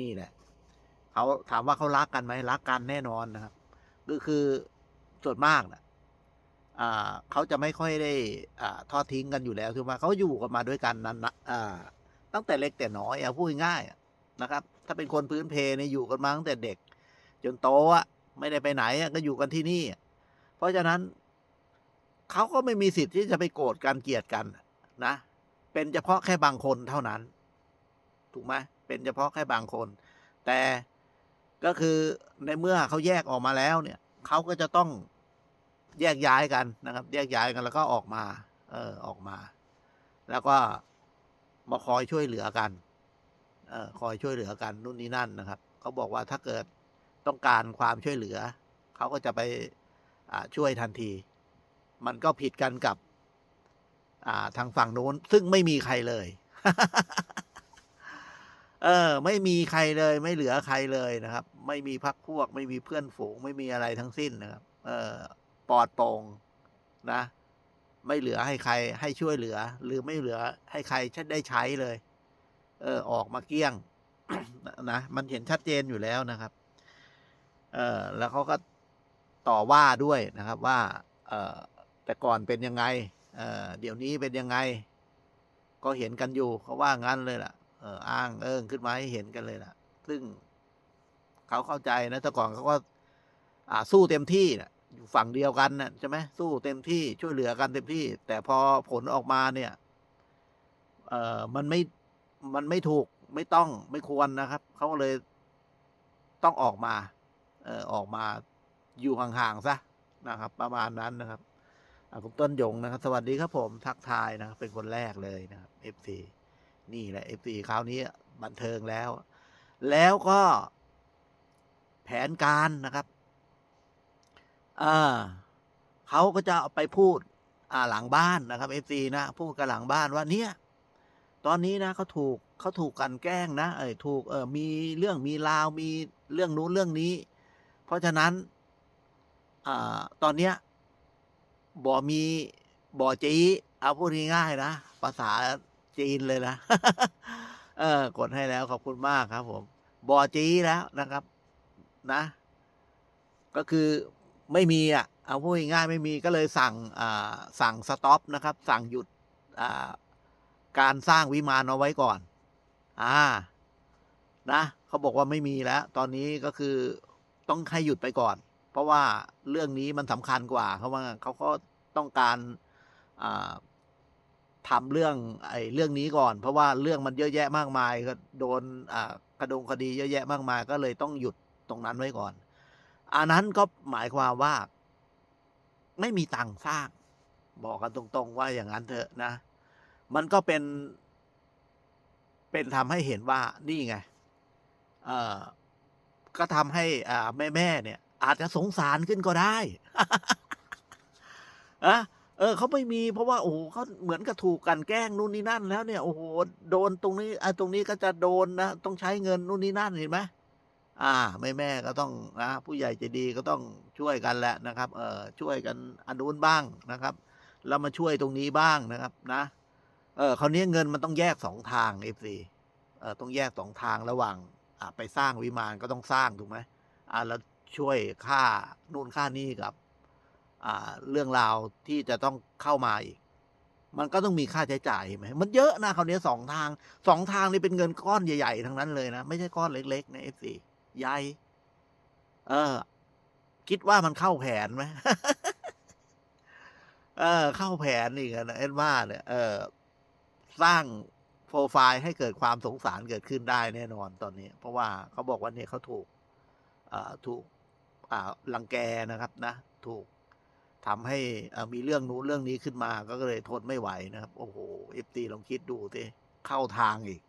นี่แหละเขาถามว่าเขารักกันไหมรักกันแน่นอนนะครับ ก็คือส่วนมากนะอ่าเขาจะไม่ค่อยได้อ่าทอดทิ้งกันอยู่แล้วคือว่าเขาอยู่กันมาด้วยกันนั้นนะอ่าตั้งแต่เล็กแต่น้อยเอาพูดง่ายนะครับ ถ้าเป็นคนพื้นเพเนี่ยอยู่กันมาตั้งแต่เด็ก จนโตอะไม่ได้ไปไหนอะก็อยู่กันที่นี่ เพราะฉะนั้นเขาก็ไม่มีสิทธิ์ที่จะไปโกรธกันเกลียดกันนะ เป็นเฉพาะแค่บางคนเท่านั้น ถูกไหม เป็นเฉพาะแค่บางคน แต่ก็คือในเมื่อเขาแยกออกมาแล้วเนี่ยเขาก็จะต้องแยกย้ายกันนะครับ แยกย้ายกันแล้วก็ออกมา เออออกมา แล้วก็มาคอยช่วยเหลือกัน เออคอยช่วยเหลือกันนู่นนี่นั่นนะครับเขาบอกว่าถ้าเกิดต้องการความช่วยเหลือเขาก็จะไปอ่าช่วยทันที มันก็ผิดกันกับอ่าทางฝั่งโน้น ซึ่งไม่มีใครเลย เออ ไม่มีใครเลยไม่เหลือใครเลยนะครับ ไม่มีพักพวก ไม่มีเพื่อนฝูง ไม่มีอะไรทั้งสิ้นนะครับ เออปลอดโปร่งนะ ไม่เหลือให้ใครให้ช่วยเหลือ หรือไม่เหลือให้ใครได้ใช้เลย เออ ออกมาเกลี้ยงนะมันเห็นชัดเจนอยู่แล้วนะครับ เออแล้วเขาก็ต่อว่าด้วยนะครับว่า เออแต่ก่อนเป็นยังไง เออเดี๋ยวนี้เป็นยังไง ก็เห็นกันอยู่เขาว่างั้นเลยล่ะ อออ้างเอิงขึ้นมาให้เห็นกันเลยล่ะ ซึ่งเขาเข้าใจนะแต่ก่อนเขาก็อ่าสู้เต็มที่นะอยู่ฝั่งเดียวกันนะใช่ไหมสู้เต็มที่ช่วยเหลือกันเต็มที่ แต่พอผลออกมาเนี่ย เออมันไม่มันไม่ถูกไม่ต้องไม่ควรนะครับ เขาก็เลยต้องออกมา เออออกมาอยู่ห่างๆซะนะครับ ประมาณนั้นนะครับอ่าคุณต้นยงนะครับ สวัสดีครับผมทักทายนะครับเป็นคนแรกเลยนะครับ FC นี่แหละ FC คราวนี้บันเทิงแล้ว แล้วก็แผนการนะครับอ่าเขาก็จะไปพูดอ่าหลังบ้านนะครับ FC นะ พูดกับหลังบ้านว่าเนี่ย ตอนนี้นะเขาถูกเขาถูกกันแกล้งนะ เออถูกเออมีเรื่องมีราวมีเรื่องนู้นเรื่องนี้ เพราะฉะนั้นอ่าตอนเนี้ยบ่มีบ่อจีเอาพูดง่ายๆนะภาษา จีนเลยนะเออกดให้แล้วขอบคุณมากครับ ผมบอจีแล้วนะครับ นะ ก็คือไม่มีอะเอาพูดง่ายๆไม่มีก็เลยสั่งสั่งสต็อปนะครับ สั่งหยุดการสร้างวิมานเอาไว้ก่อน อ่า นะเขาบอกว่าไม่มีแล้ว ตอนนี้ก็คือต้องให้หยุดไปก่อน เพราะว่าเรื่องนี้มันสำคัญกว่าเขาว่าเขาก็ต้องการ อ่าทำเรื่องไอ้เรื่องนี้ก่อน เพราะว่าเรื่องมันเยอะแยะมากมายก็โดนอ่ากระดงคดีเยอะแยะมากมาย ก็เลยต้องหยุดตรงนั้นไว้ก่อน อันนั้นก็หมายความว่า ไม่มีตังค์สร้าง บอกกันตรงๆว่าอย่างนั้นเถอะนะ มันก็เป็น เป็นทำให้เห็นว่านี่ไงเอ่อก็ทำให้อ่าแม่ๆเนี่ย อาจจะสงสารขึ้นก็ได้อะ เออเขาไม่มีเพราะว่าโอ้โฮเขาเหมือนกับถูกกลันแกล้งนู่นนี่นั่นแล้วเนี่ยโอ้โฮโดนตรงนี้อ่าตรงนี้ก็จะโดนนะต้องใช้เงินนู่นนี่นั่นเห็นไหมอ่าแม่ก็ต้องนะผู้ใหญ่ใจดีก็ต้องช่วยกันแหละนะครับ เอ่อช่วยกันอันนู้นบ้างนะครับ แล้วมาช่วยตรงนี้บ้างนะครับนะ เออคราวนี้เงินมันต้องแยก2ทาง FC เอ่อต้องแยก2ทางระหว่างอ่าไปสร้างวิมานก็ต้องสร้างถูกไหมอ่าแล้วช่วยค่านู่นค่านี่กับ เรื่องราวที่จะต้องเข้ามาอีก มันก็ต้องมีค่าใช้จ่ายไหมมันเยอะนะคราวนี้2ทาง2ทางนี่เป็นเงินก้อนใหญ่ๆทั้งนั้นเลยนะ ไม่ใช่ก้อนเล็กๆนะ FC ใหญ่เออ คิดว่ามันเข้าแผนไหมเออ เข้าแผนอีกนะเอ็ดว่าเนี่ยเออสร้างโพรไฟล์ให้เกิดความสงสารเกิดขึ้นได้แน่นอนตอนนี้ เพราะว่าเขาบอกว่าเนี่ยเขาถูกอ่าถูกอ่ารังแกนะครับนะ ถูก ทำให้มีเรื่องนู้นเรื่องนี้ขึ้นมาก็เลยทนไม่ไหวนะครับ โอ้โฮ FC ลองคิดดูสิเข้าทางอีก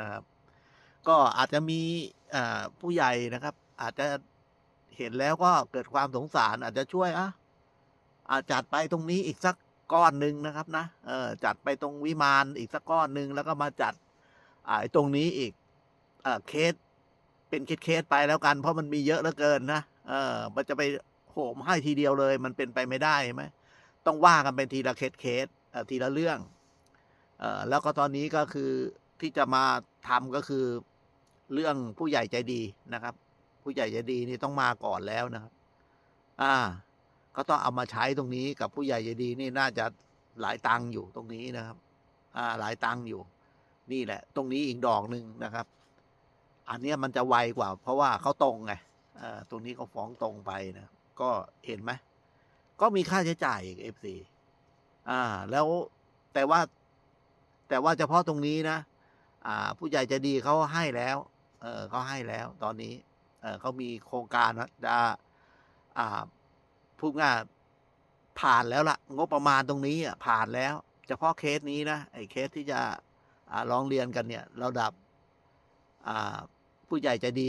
นะครับ ก็อาจจะมีผู้ใหญ่นะครับ อาจจะเห็นแล้วก็เกิดความสงสาร อาจจะช่วยอะอ่าจัดไปตรงนี้อีกสักก้อนหนึ่งนะครับนะเออจัดไปตรงวิมานอีกสักก้อนหนึ่งแล้วก็มาจัดอ่าไอ้ตรงนี้อีกเออเคสเป็นเคสๆไปแล้วกัน เพราะมันมีเยอะเหลือเกินนะเออมันจะไป มให้ทีเดียวเลย มันเป็นไปไม่ได้ใช่ไหมต้องว่ากันเป็นทีละเคสเอ่อทีละเรื่องอแล้วก็ตอนนี้ก็คือที่จะมาทำก็คือเรื่องผู้ใหญ่ใจดีนะครับ ผู้ใหญ่ใจดีนี่ต้องมาก่อนแล้วนะครับ อ่า ก็ต้องเอามาใช้ตรงนี้กับผู้ใหญ่ใจดีนี่น่าจะหลายตังค์อยู่ตรงนี้นะครับ อ่า หลายตังค์อยู่ นี่แหละ ตรงนี้อีกดอกหนึ่งนะครับ อันนี้มันจะไวกว่า เพราะว่าเขาตรงไงตรงนี้เขาฟ้องตรงไปนะ ก็เห็นไหมก็มีค่าใช้จ่ายอีกเอฟซีอ่า แล้วแต่ว่า แต่ว่าเฉพาะตรงนี้นะอ่า ผู้ใหญ่ใจะดีเขาให้แล้ว เออเขาให้แล้ว ตอนนี้ เออเขามีโครงการว่าจะอ่าพูดง่ายผ่านแล้วล่ะ งบประมาณตรงนี้อะผ่านแล้ว เฉพาะเคสนี้นะไอ้เคสที่จะอ่าร้องเรียนกันเนี่ย ระดับ อ่า ผู้ใหญ่ใจะดี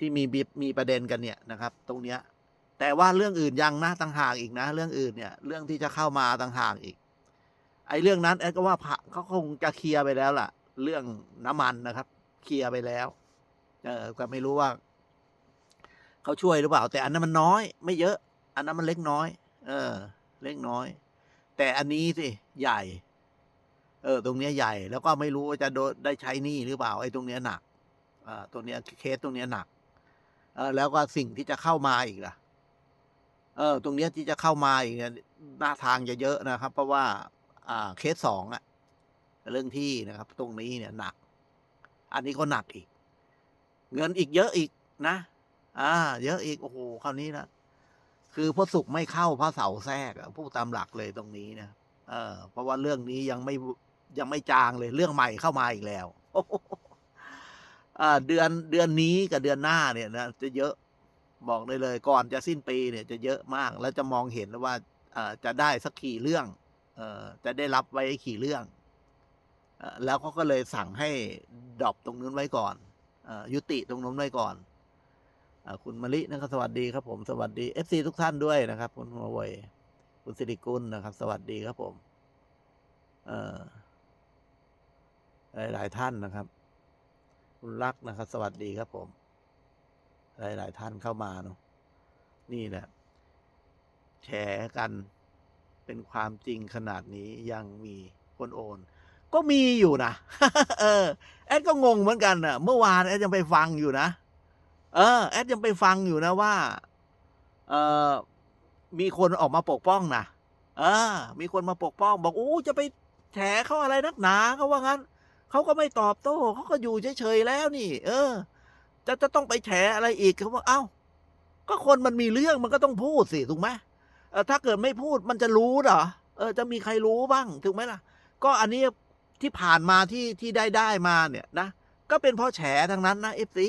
ที่มีบิมีประเด็นกันเนี่ยนะครับ ตรงเนี้ยแต่ว่าเรื่องอื่นยังนะต่างหากอีกนะ เรื่องอื่นเนี่ยเรื่องที่จะเข้ามาต่างหากอีก ไอ้เรื่องนั้นแอดก็ว่าผ่าเขาคงจะเคลียร์ไปแล้วล่ะ เรื่องน้ำมันนะครับ เคลียร์ไปแล้ว เออก็ไม่รู้ว่าเขาช่วยหรือเปล่า แต่อันนั้นมันน้อย ไม่เยอะ อันนั้นมันเล็กน้อย เออ เล็กน้อย แต่อันนี้สิใหญ่ เออ ตรงเนี้ยใหญ่ แล้วก็ไม่รู้ว่าจะโดนได้ใช้นี้หรือเปล่าไอ้ตรงเนี้ยหนักอ่าตรงเนี้ยเคสตรงเนี้ยหนัก แล้วก็สิ่งที่จะเข้ามาอีกล่ะ เออ ตรงเนี้ยที่จะเข้ามาอีกเนี่ยหน้าทางจะเยอะนะครับ เพราะว่า อ่าเคสสองอะเรื่องที่นะครับ ตรงนี้เนี่ยหนัก อันนี้ก็หนักอีก เงินอีกเยอะอีกนะ อ่า เยอะอีกโอ้โหคราวนี้นะคือพระศุกร์ไม่เข้าพระเสาแทรกอะพูดตามหลักเลยตรงนี้นะเออ เพราะว่าเรื่องนี้ยังไม่ยังไม่จางเลย เรื่องใหม่เข้ามาอีกแล้ว เดือนเดือนนี้กับเดือนหน้าเนี่ยนะจะเยอะบอกได้เลยก่อนจะสิ้นปีเนี่ยจะเยอะมาก แล้วจะมองเห็นว่าจะได้สักกี่เรื่องอจะได้รับไว้กี่เรื่องอแล้วเขาก็เลยสั่งให้ดรอปตรงนู้นไว้ก่อนอยุติตรงนู้นไว้ก่อนอคุณมะลินะครับสวัสดีครับผมสวัสดีเอฟซีทุกท่านด้วยนะครับ คุณหัวเว่ยคุณสิริกุลนะครับ สวัสดีครับผมหลายหลายท่านนะครับ คุณรักนะครับ สวัสดีครับผม หลาย ๆ ท่านเข้ามาเนาะนี่แหละแชร์กันเป็นความจริงขนาดนี้ยังมีคนโอน ก็มีอยู่นะเออ แอดก็งงเหมือนกันอนะเมื่อวานแอดยังไปฟังอยู่นะเออ แอดยังไปฟังอยู่นะว่า เออมีคนออกมาปกป้องนะเออ มีคนมาปกป้อง บอกโอ้จะไปแฉเขาอะไรนักหนาเขาว่างั้น เขาก็ไม่ตอบโต้เขาก็อยู่เฉยๆแล้วนี่ เออ จะจะต้องไปแฉอะไรอีกเขาว่าเอ้า ก็คนมันมีเรื่องมันก็ต้องพูดสิถูกไหมเออถ้าเกิดไม่พูดมันจะรู้เหรอเออ จะมีใครรู้บ้างถูกไหมล่ะ ก็อันนี้ที่ผ่านมาที่ที่ได้ได้มาเนี่ยนะก็เป็นเพราะแฉทั้งนั้นนะเอฟซี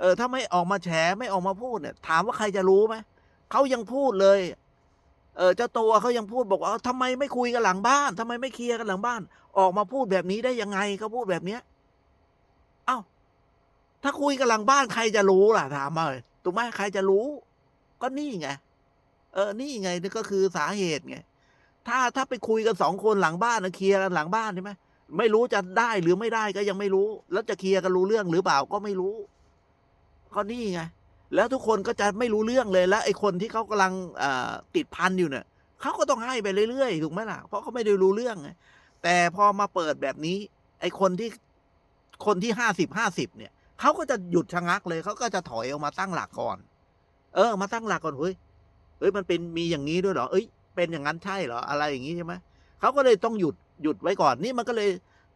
เออ ถ้าไม่ออกมาแฉไม่ออกมาพูดเนี่ย ถามว่าใครจะรู้ไหมเขายังพูดเลย เออเจ้าตัวเขายังพูดบอกว่าเอ้าทำไมไม่คุยกันหลังบ้านทำไมไม่เคลียร์กันหลังบ้าน ออกมาพูดแบบนี้ได้ยังไงเขาพูดแบบเนี้ยเอ้า ถ้าคุยกันหลังบ้านใครจะรู้ล่ะถามมาเลยถูกไหมใครจะรู้ ก็นี่ไง เออ นี่ไงนี่ก็คือสาเหตุไง ถ้าถ้าไปคุยกันสองคนหลังบ้านนะเคลียร์กันหลังบ้านใช่ไหมไม่รู้จะได้หรือไม่ได้ก็ยังไม่รู้ แล้วจะเคลียร์กันรู้เรื่องหรือเปล่าก็ไม่รู้ ก็นี่ไง แล้วทุกคนก็จะไม่รู้เรื่องเลย แล้วไอ้คนที่เขากำลังอ่ติดพันอยู่เนี่ยเขาก็ต้องให้ไปเรื่อยๆถูกไหมล่ะ เพราะเขาไม่ได้รู้เรื่องไง แต่พอมาเปิดแบบนี้ ไอ้คนที่คนที่ห้าสิบห้าสิบเนี่ยเขาก็จะหยุดชะงักเลยเขาก็จะถอยออกมาตั้งหลักก่อน เออ มาตั้งหลักก่อนเฮ้ยเฮ้ยมันเป็นมีอย่างนี้ด้วยเหรอเอ้ยเป็นอย่างนั้นใช่เหรออะไรอย่างนี้ใช่ไหมเขาก็เลยต้องหยุดหยุดไว้ก่อนนี่มันก็เลย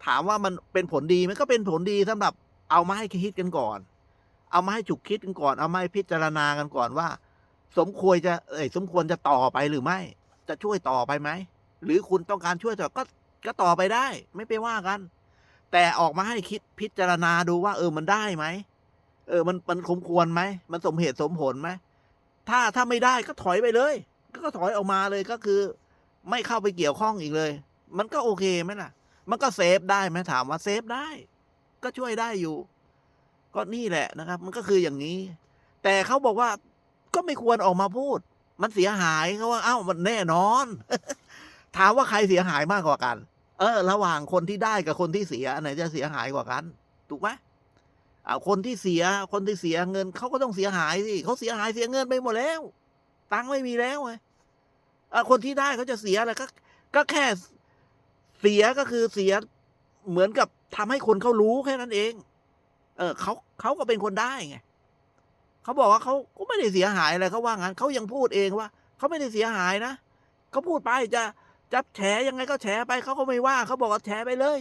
ถามว่ามันเป็นผลดีมันก็เป็นผลดีสำหรับเอามาให้คิดกันก่อน เอามาให้ฉุกคิดกันก่อน เอามาให้พิจารณากันก่อนว่า สมควรจะเอ้ยสมควรจะต่อไปหรือไม่ จะช่วยต่อไปไหมหรือคุณต้องการช่วยต่อก็ ก็ต่อไปได้ ไม่ไปว่ากัน แต่ออกมาให้คิดพิจารณาดูว่า เออมันได้ไหมเออมันมันสมควรไหมมันสมเหตุสมผลไหมถ้าถ้าไม่ได้ก็ถอยไปเลย ก็ถอยออกมาเลยก็คือ ไม่เข้าไปเกี่ยวข้องอีกเลย มันก็โอเคไหมล่ะ มันก็เซฟได้ไหมถามว่าเซฟได้ ก็ช่วยได้อยู่ ก็นี่แหละนะครับ มันก็คืออย่างนี้ แต่เขาบอกว่าก็ไม่ควรออกมาพูด มันเสียหายเขาว่า เอ้ามันแน่นอน ถามว่าใครเสียหายมากกว่ากัน เออ ระหว่างคนที่ได้กับคนที่เสียอันไหนจะเสียหายกว่ากัน ถูกไหมอ่าคนที่เสียคนที่เสียเงินเขาก็ต้องเสียหายสิเขาเสียหายเสียเงินไปหมดแล้ว ตังค์ไม่มีแล้วไงอ่าคนที่ได้เขาจะเสียอะไรก็ ก็แค่เสียก็คือเสียเหมือนกับทำให้คนเขารู้แค่นั้นเอง เออเขาเขาก็เป็นคนได้ไงเขาบอกว่าเขาก็ไม่ได้เสียหายอะไรเขาว่างั้นเขายังพูดเองว่าเขาไม่ได้เสียหายนะเขาพูดไปจะ จะแฉยังไงก็แฉไปเขาก็ไม่ว่าเขาบอกว่าแฉไปเลย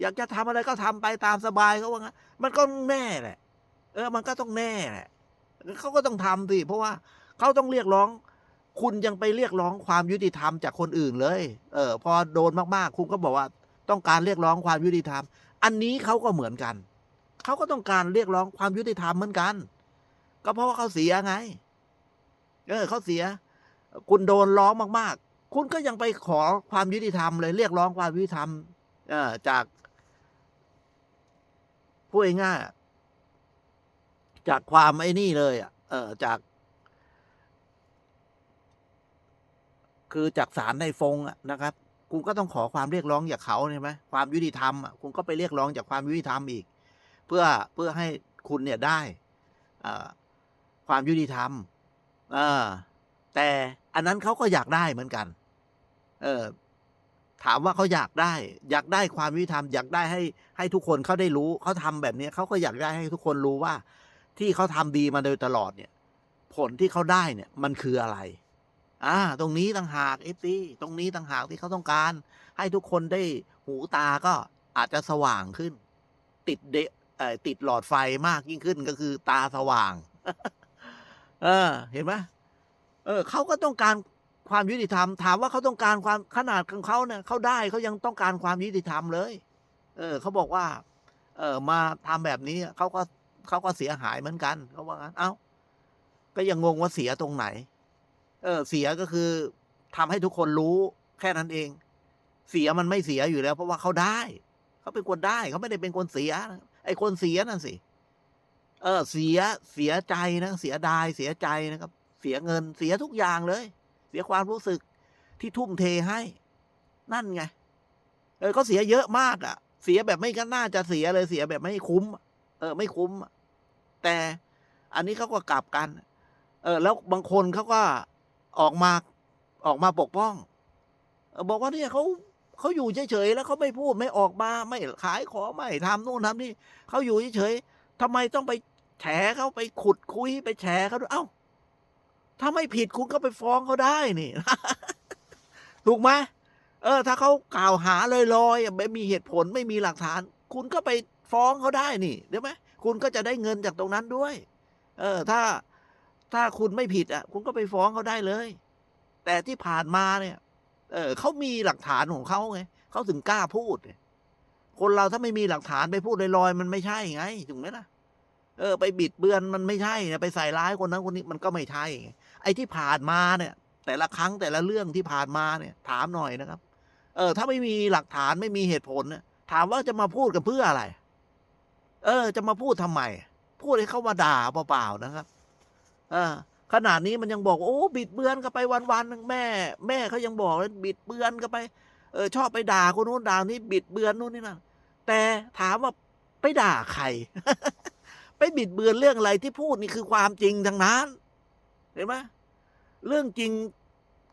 อยากจะทำอะไรก็ทำไปตามสบายเขาว่างั้นมันก็แน่แหละ เออ มันก็ต้องแน่แหละเขาก็ต้องทำสิเพราะว่าเขาต้องเรียกร้อง คุณยังไปเรียกร้องความยุติธรรมจากคนอื่นเลย เออ พอโดนมากๆ คุณก็บอกว่าต้องการเรียกร้องความยุติธรรม อันนี้เขาก็เหมือนกันเขาก็ต้องการเรียกร้องความยุติธรรมเหมือนกัน ก็เพราะว่าเขาเสียไง เออเขาเสีย คุณโดนร้องมากๆ คุณก็ยังไปขอความยุติธรรมเลยเรียกร้องความยุติธรรมจากพูดง่ายจากความไอ้นี่เลยอะเออจาก คือจากศาลในฟงอะนะครับคุณก็ต้องขอความเรียกร้องจากเขาใช่ไหมความยุติธรรมอะคุณก็ไปเรียกร้องจากความยุติธรรมอีก เพื่อเพื่อให้คุณเนี่ยได้ความยุติธรรมแต่อันนั้นเขาก็อยากได้เหมือนกัน เออถามว่าเขาอยากได้ อยากได้ความยุติธรรมอยากได้ให้ให้ทุกคนเขาได้รู้เขาทำแบบนี้เขาก็อยากได้ให้ทุกคนรู้ว่า ที่เขาทำดีมาโดยตลอดเนี่ย ผลที่เขาได้เนี่ยมันคืออะไร อ่า ตรงนี้ต่างหากเอฟซีตรงนี้ต่างหากที่เขาต้องการ ให้ทุกคนได้หูตาก็อาจจะสว่างขึ้น ติดเดเอ่อติดหลอดไฟมากยิ่งขึ้นก็คือตาสว่าง เออ เห็นไหมเออเขาก็ต้องการ ความยุติธรรม ถามว่าเขาต้องการความขนาดของเขาเนี่ยเขาได้เขายังต้องการความยุติธรรมเลย เออเขาบอกว่า เออมาทำแบบนี้เขาก็เขาก็เสียหายเหมือนกันเขาว่างั้น เอ้า ก็ยังงงว่าเสียตรงไหน เออ เสียก็คือทำให้ทุกคนรู้แค่นั้นเอง เสียมันไม่เสียอยู่แล้ว เพราะว่าเขาได้ เขาเป็นคนได้ เขาไม่ได้เป็นคนเสีย ไอ้คนเสียนั่นสิเออ เสียเสียใจนะเสียดายเสียใจนะครับ เสียเงินเสียทุกอย่างเลย เสียความรู้สึกที่ทุ่มเทให้ นั่นไง เออเขาเสียเยอะมากอะ่ะ เสียแบบไม่ก็น่าจะเสียเลยเสียแบบไม่คุ้ม เออ ไม่คุ้ม แต่อันนี้เขาก็กลับกัน เออ แล้วบางคนเขาก็ออกมาออกมาปกป้องบอกว่าเนี่ยเขาเขาอยู่เฉยๆแล้วเขาไม่พูดไม่ออกมาไม่ขายของไม่ทำนู่นทำนี่เขาอยู่เฉยๆทำไมต้องไปแฉเขาไปขุดคุยไปแฉเขาด้วยเอ้า ถ้าไม่ผิดคุณก็ไปฟ้องเขาได้นี่ ถูกไหมเออ ถ้าเขากล่าวหาลอยๆอะไม่มีเหตุผลไม่มีหลักฐาน คุณก็ไปฟ้องเขาได้นี่เดี๋ยวไหมคุณก็จะได้เงินจากตรงนั้นด้วย เออ ถ้าถ้าคุณไม่ผิดอะ คุณก็ไปฟ้องเขาได้เลย แต่ที่ผ่านมาเนี่ย เออเขามีหลักฐานของเขาไงเขาถึงกล้าพูดคนเราถ้าไม่มีหลักฐานไปพูดลอยๆมันไม่ใช่ไงถูกไหมล่ะเออ ไปบิดเบือนมันไม่ใช่นะไปใส่ร้ายคนนั้นคนนี้มันก็ไม่ใช่ไง ไอ้ที่ผ่านมาเนี่ย แต่ละครั้งแต่ละเรื่องที่ผ่านมาเนี่ย ถามหน่อยนะครับ เออ ถ้าไม่มีหลักฐานไม่มีเหตุผลเนี่ยถามว่าจะมาพูดกันเพื่ออะไร เออ จะมาพูดทำไม พูดให้เขามาด่าเปล่าๆนะครับ เออขนาดนี้มันยังบอกว่าโอ้บิดเบือนกันไปวันๆแม่ แม่เขายังบอกเลยบิดเบือนกันไปเออชอบไปด่าคนนู้นด่านี้บิดเบือนนู่นนี่นั่นแต่ถามว่าไปด่าใคร ไปบิดเบือนเรื่องอะไรที่พูดนี่คือความจริงทั้งนั้น เห็นไหมเรื่องจริง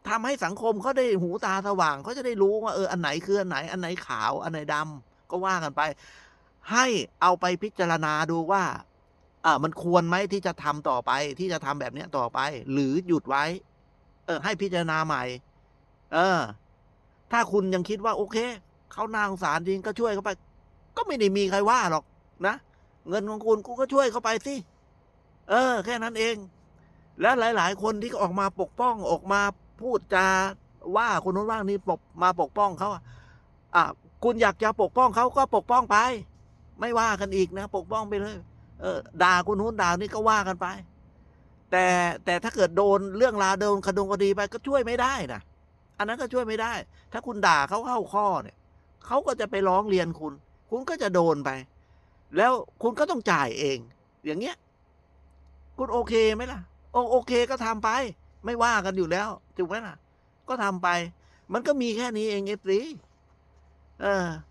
ทำให้สังคมเขาได้หูตาสว่างเขาจะได้รู้ว่าเอออันไหนคืออันไหน อันไหนขาว อันไหนดำก็ว่ากันไป ให้เอาไปพิจารณาดูว่าอ่ามันควรไหมที่จะทำต่อไป ที่จะทำแบบเนี้ยต่อไป หรือหยุดไว้ เออ ให้พิจารณาใหม่ เออ ถ้าคุณยังคิดว่า โอเคเขานาสงสารจริงก็ช่วยเขาไป ก็ไม่ได้มีใครว่าหรอกนะเงินของคุณกูก็ช่วยเขาไปสิเออ แค่นั้นเอง แล้วหลาย ๆ คนที่ออกมาปกป้องออกมาพูดจาว่าคนนู้นว่านี้ปกมาปกป้องเขาอะอะคุณอยากจะปกป้องเขาก็ปกป้องไป ไม่ว่ากันอีกนะ ปกป้องไปเลย เออด่าคนนู้นด่านี่ก็ว่ากันไป แต่แต่ถ้าเกิดโดนเรื่องราวโดนคดงคดีไปก็ช่วยไม่ได้นะอันนั้นก็ช่วยไม่ได้ ถ้าคุณด่าเขาเข้าข้อเนี่ยเขาก็จะไปร้องเรียนคุณ คุณก็จะโดนไป แล้วคุณก็ต้องจ่ายเอง อย่างเงี้ย คุณโอเคไหมล่ะ โอโอเคก็ทำไป ไม่ว่ากันอยู่แล้วถูกไหมล่ะ ก็ทำไป มันก็มีแค่นี้เองเอฟซีเออ